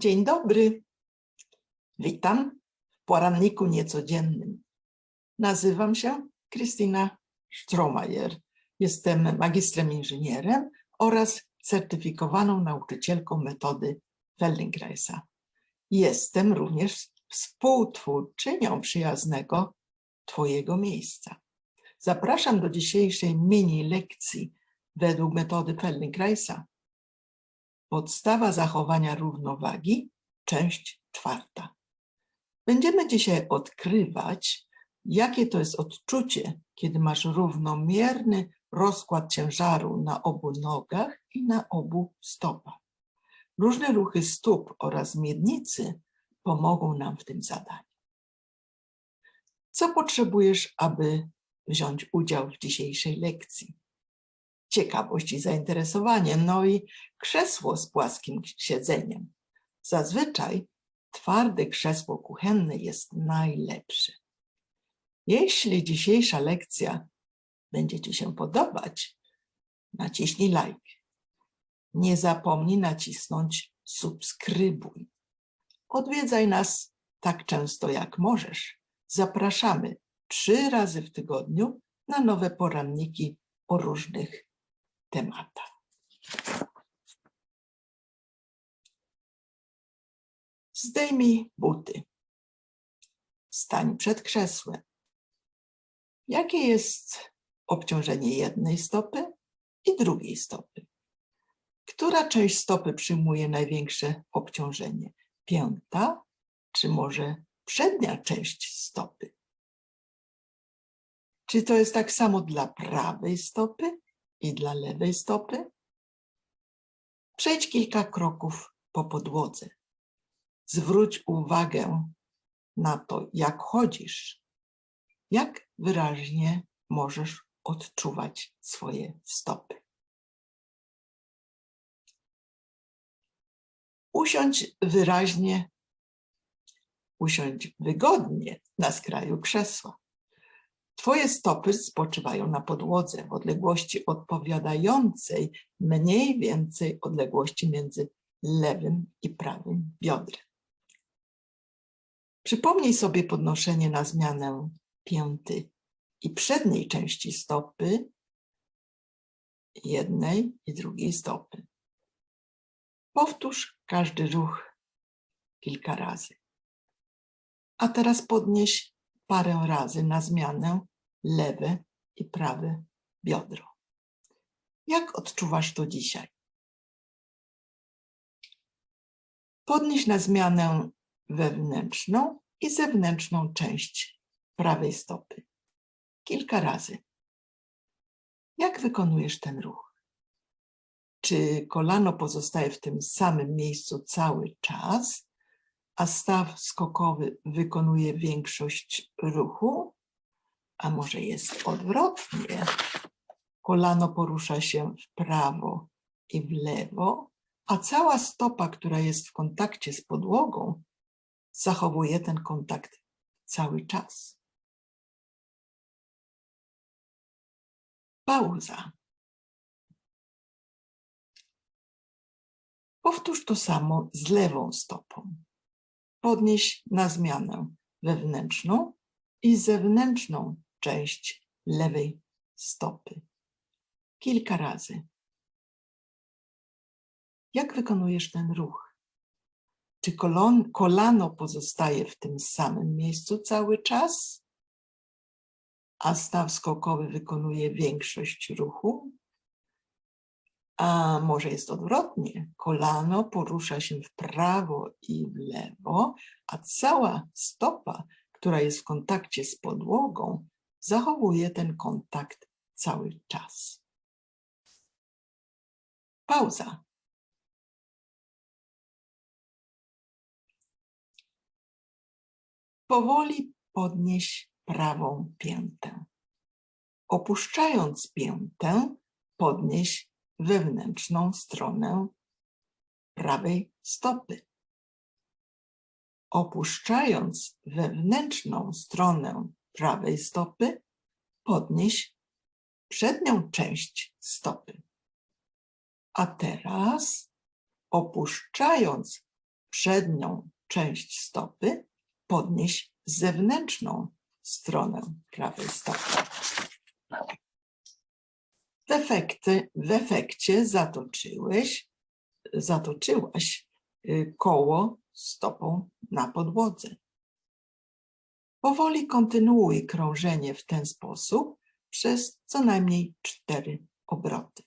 Dzień dobry. Witam w poranniku niecodziennym. Nazywam się Krystyna Stromajer. Jestem magistrem inżynierem oraz certyfikowaną nauczycielką metody Feldenkraisa. Jestem również współtwórczynią przyjaznego Twojego miejsca. Zapraszam do dzisiejszej mini lekcji według metody Feldenkraisa. Podstawa zachowania równowagi, część czwarta. Będziemy dzisiaj odkrywać, jakie to jest odczucie, kiedy masz równomierny rozkład ciężaru na obu nogach i na obu stopach. Różne ruchy stóp oraz miednicy pomogą nam w tym zadaniu. Co potrzebujesz, aby wziąć udział w dzisiejszej lekcji? Ciekawość i zainteresowanie, no i krzesło z płaskim siedzeniem. Zazwyczaj twarde krzesło kuchenne jest najlepsze. Jeśli dzisiejsza lekcja będzie Ci się podobać, naciśnij like. Nie zapomnij nacisnąć subskrybuj. Odwiedzaj nas tak często jak możesz. Zapraszamy trzy razy w tygodniu na nowe poranniki o różnych tematach. Zdejmij buty. Stań przed krzesłem. Jakie jest obciążenie jednej stopy i drugiej stopy? Która część stopy przyjmuje największe obciążenie? Piąta czy może przednia część stopy? Czy to jest tak samo dla prawej stopy i dla lewej stopy? Przejdź kilka kroków po podłodze. Zwróć uwagę na to, jak chodzisz, jak wyraźnie możesz odczuwać swoje stopy. Usiądź wyraźnie, usiądź wygodnie na skraju krzesła. Twoje stopy spoczywają na podłodze w odległości odpowiadającej mniej więcej odległości między lewym i prawym biodrem. Przypomnij sobie podnoszenie na zmianę pięty i przedniej części stopy, jednej i drugiej stopy. Powtórz każdy ruch kilka razy. A teraz podnieś parę razy na zmianę lewe i prawe biodro. Jak odczuwasz to dzisiaj? Podnieś na zmianę wewnętrzną i zewnętrzną część prawej stopy. Kilka razy. Jak wykonujesz ten ruch? Czy kolano pozostaje w tym samym miejscu cały czas, a staw skokowy wykonuje większość ruchu? A może jest odwrotnie? Kolano porusza się w prawo i w lewo, a cała stopa, która jest w kontakcie z podłogą, zachowuje ten kontakt cały czas. Pauza. Powtórz to samo z lewą stopą. Podnieś na zmianę wewnętrzną i zewnętrzną część lewej stopy. Kilka razy. Jak wykonujesz ten ruch? Czy kolon, kolano pozostaje w tym samym miejscu cały czas, a staw skokowy wykonuje większość ruchu? A może jest odwrotnie? Kolano porusza się w prawo i w lewo, a cała stopa, która jest w kontakcie z podłogą, zachowuje ten kontakt cały czas. Pauza. Powoli podnieś prawą piętę. Opuszczając piętę, podnieś wewnętrzną stronę prawej stopy. Opuszczając wewnętrzną stronę prawej stopy, podnieś przednią część stopy. A teraz, opuszczając przednią część stopy, podnieś zewnętrzną stronę prawej stopy. W efekcie, w efekcie zatoczyłeś, zatoczyłaś y, koło stopą na podłodze. Powoli kontynuuj krążenie w ten sposób przez co najmniej cztery obroty.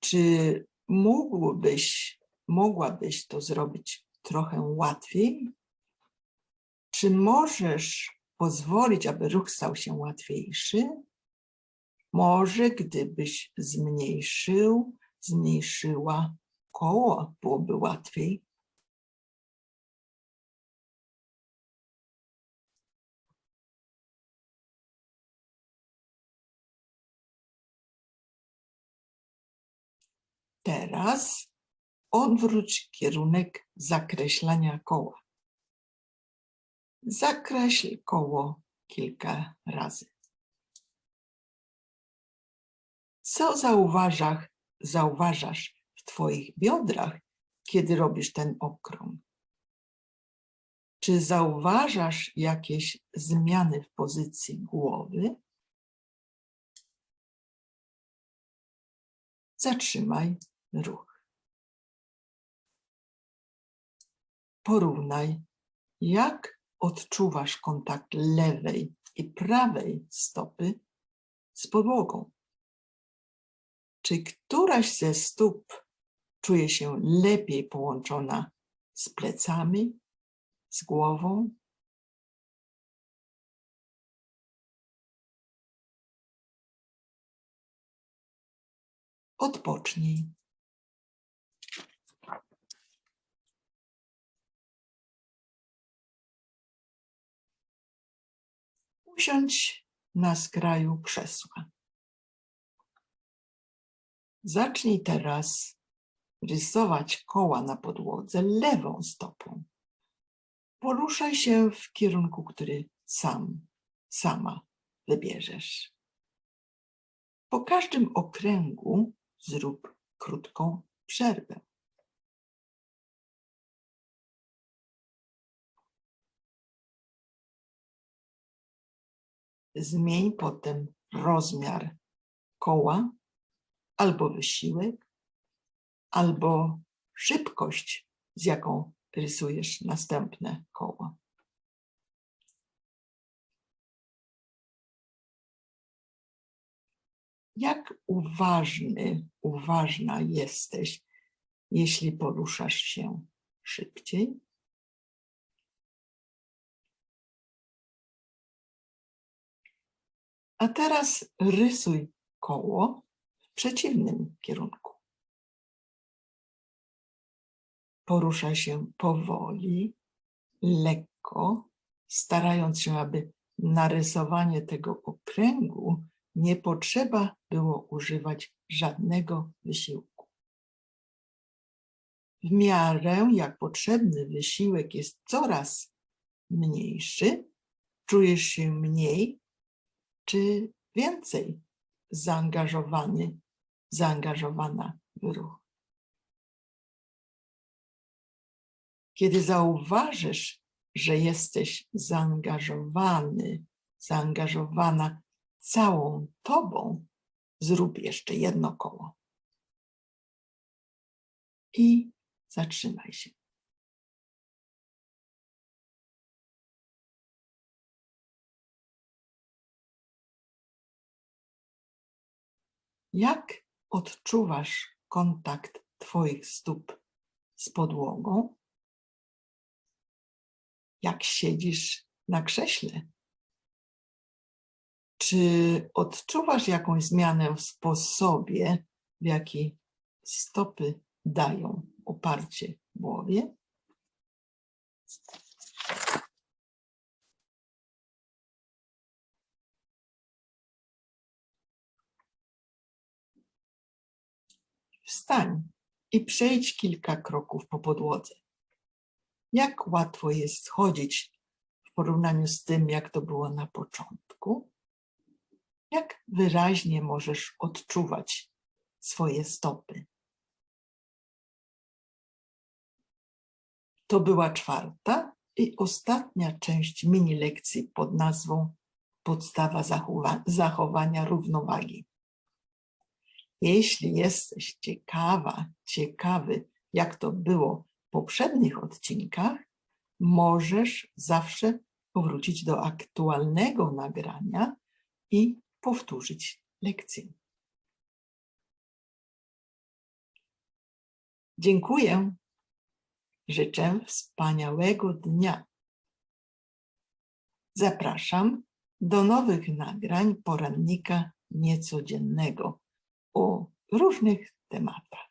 Czy mógłbyś, mogłabyś to zrobić trochę łatwiej? Czy możesz pozwolić, aby ruch stał się łatwiejszy? Może gdybyś zmniejszył, zmniejszyła koło, byłoby łatwiej. Teraz odwróć kierunek zakreślania koła. Zakreśl koło kilka razy. Co zauważasz, zauważasz w Twoich biodrach, kiedy robisz ten okrąg? Czy zauważasz jakieś zmiany w pozycji głowy? Zatrzymaj ruch. Porównaj, jak odczuwasz kontakt lewej i prawej stopy z podłogą. Czy któraś ze stóp czuje się lepiej połączona z plecami, z głową? Odpocznij. Usiądź na skraju krzesła. Zacznij teraz rysować koła na podłodze lewą stopą. Poruszaj się w kierunku, który sam, sama wybierzesz. Po każdym okręgu zrób krótką przerwę. Zmień potem rozmiar koła albo wysiłek, albo szybkość, z jaką rysujesz następne koło. Jak uważny, uważna jesteś, jeśli poruszasz się szybciej? A teraz rysuj koło w przeciwnym kierunku. Poruszaj się powoli, lekko, starając się, aby narysowanie tego okręgu nie potrzeba było używać żadnego wysiłku. W miarę jak potrzebny wysiłek jest coraz mniejszy, czujesz się mniej czy więcej zaangażowany, zaangażowana w ruch. Kiedy zauważysz, że jesteś zaangażowany, zaangażowana całą tobą, zrób jeszcze jedno koło. I zatrzymaj się. Jak odczuwasz kontakt Twoich stóp z podłogą? Jak siedzisz na krześle? Czy odczuwasz jakąś zmianę w sposobie, w jaki stopy dają oparcie głowie? Wstań i przejdź kilka kroków po podłodze. Jak łatwo jest chodzić w porównaniu z tym, jak to było na początku? Jak wyraźnie możesz odczuwać swoje stopy? To była czwarta i ostatnia część mini lekcji pod nazwą Podstawa zachowa- zachowania równowagi. Jeśli jesteś ciekawa, ciekawy, jak to było w poprzednich odcinkach, możesz zawsze powrócić do aktualnego nagrania i powtórzyć lekcję. Dziękuję. Życzę wspaniałego dnia. Zapraszam do nowych nagrań porannika niecodziennego o różnych tematach.